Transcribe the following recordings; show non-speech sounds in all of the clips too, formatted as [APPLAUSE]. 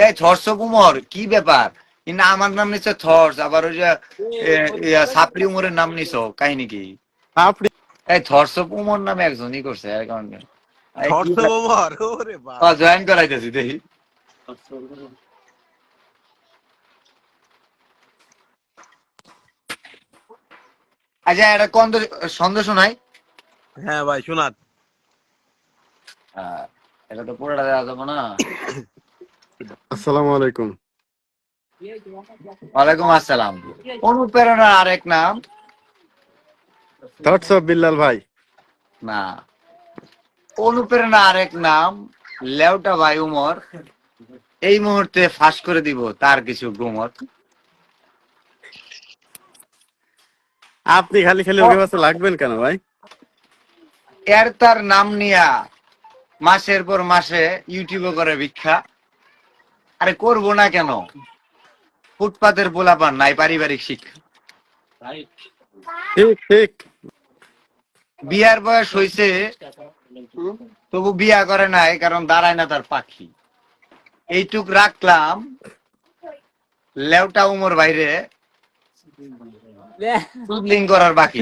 এই থর্স কুমর কি ব্যাপার? কিন্তু আমার নাম নিচ্ছে থর্স আবার ওই যে সাপড়ি উমরের নাম নিছো কাহিনী কি? এই থর্স উমর নামে একজনই করছে এর কারণে। থর্স ওভার ওরে বাবা। জয়েন করাইতেছি দেখি। আচ্ছা এটা কোন সন্দেশ নাই হ্যাঁ ভাই শোনান। এটা তো পুরোটা দেওয়া যাবে না। [COUGHS] আসসালামু আলাইকুম ওয়ালাইকুম আসসালাম অনুপ্রেরণার আরেক নাম। থটস অফ বিল্লাল ভাই। না। অনুপ্রেরণা আরেক নাম লেউটা ভাই উমর। এই মুহূর্তে ফাঁস করে দিব তার কিছু গুমত। আপনি খালি খালি ওকে পাশে লাগবেন কেন ভাই? এর তার নাম নিয়া মাসের পর মাসে ইউটিউবে করে ভিক্ষা। আরে করব না কেন? ফুটপাতের পোলাপান নাই পারিবারিক শিক্ষা ঠিক ঠিক বিয়ার বয়স হয়েছে তবু বিয়া করে নাই কারণ দাঁড়ায় না তার পাখি। এইটুক রাখলাম। লেউটা উমর বাইরে। সুদলিং করার বাকি।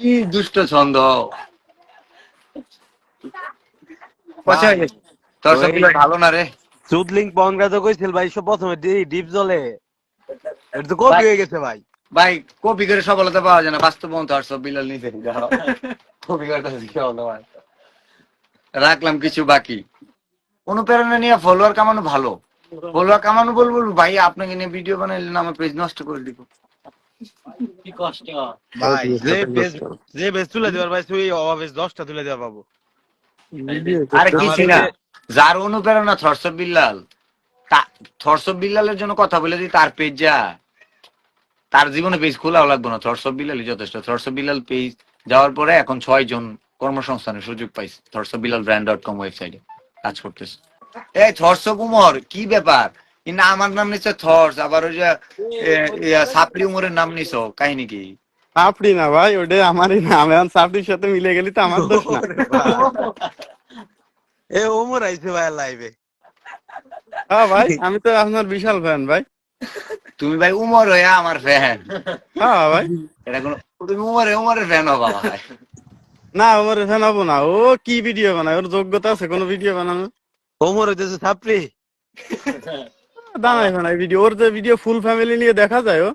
কি দুষ্ট ছন্দ। পচা হয়ে গেছে। তোর সবগুলো ভালো না রে। সুদলিং পংরা তো কইছিল ভাই সব প্রথমে ডিপ জলে। এটা তো কপি হয়ে গেছে ভাই। ভাই কপি করে সফলতা পাওয়া যায় না বাস্তব আর সব বিলাল নিতে কপি করতে কি হলো ভাই। রাখলাম কিছু বাকি। অনুপ্রেরণা নিয়ে ফলোয়ার কামানো ভালো। ফলোয়ার কামানো বলব ভাই আপনাকে নিয়ে ভিডিও বানাইলেন আমার পেজ নষ্ট করে দিব। ভাই যে বেস যে বেস তুলে দেবার ভাই তুই অভাবে দশটা তুলে দেওয়া পাবো। আরে কিছু না যার অনুপ্রেরণা থর্স বিল্লাল। থর্স বিল্লালের জন্য কথা বলে দিই তার পেজ যা তার জীবনে পেজ খোলাও লাগবে না। থর্স বিল্লালই যথেষ্ট। থর্স বিল্লাল পেজ যাওয়ার পরে এখন ছয় জন কর্মসংস্থানের সুযোগ পাইছে থর্স বিল্লাল ব্র্যান্ড ডট কম ওয়েবসাইটে কাজ করতেছে। এই থর্স কুমর কি ব্যাপার? কিন্তু আমার নাম নিচ্ছে থর্স আবার ওই যে সাপড়ি উমরের নাম নিছো কাহিনী কি? আপনি না ভাই ওটা আমারই না। আমি এখন সাপটির সাথে মিলে গেলি তো আমার দোষ না। এ ওমর আইছে ভাই লাইভে হ্যাঁ ভাই আমি তো আপনার বিশাল ফ্যান ভাই। তুমি ভাই উমর হয়ে আমার ফ্যান হ্যাঁ ভাই। এটা কোনো তুমি উমরে উমরের ফ্যান হবা ভাই। না আমার ফ্যান হব না। ও কি ভিডিও বানায়? ওর যোগ্যতা আছে কোনো ভিডিও বানানো ওমর হইতেছে ছাপরি দাঁড়ায় বানায় ভিডিও ওর যে ভিডিও ফুল ফ্যামিলি নিয়ে দেখা যায় ও।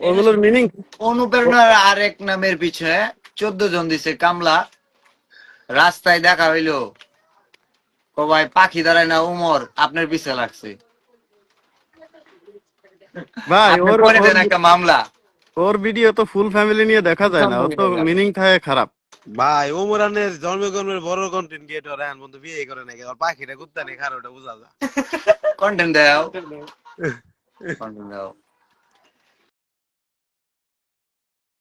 ওগুলোর মিনিং অনুপ্রেরণার আরেক নামের পিছনে চোদ্দ জন দিছে কামলা। রাস্তায় দেখা হইল ও ভাই পাখি দাঁড়ায় না উমর আপনার পিছে লাগছে। ভাই ওর করে দেন ওর- একটা মামলা। ওর ভিডিও তো ফুল ফ্যামিলি নিয়ে দেখা যায় না ও তো মিনিং থাকে খারাপ। ভাই ওমর আনের বড় কন্টেন্ট ক্রিয়েটর এখন বন্ধু বিয়ে করে নাকি? আর পাখিটা কুত্তা নেই খারোটা বুঝা যায়। কন্টেন্ট দাও। কন্টেন্ট দাও।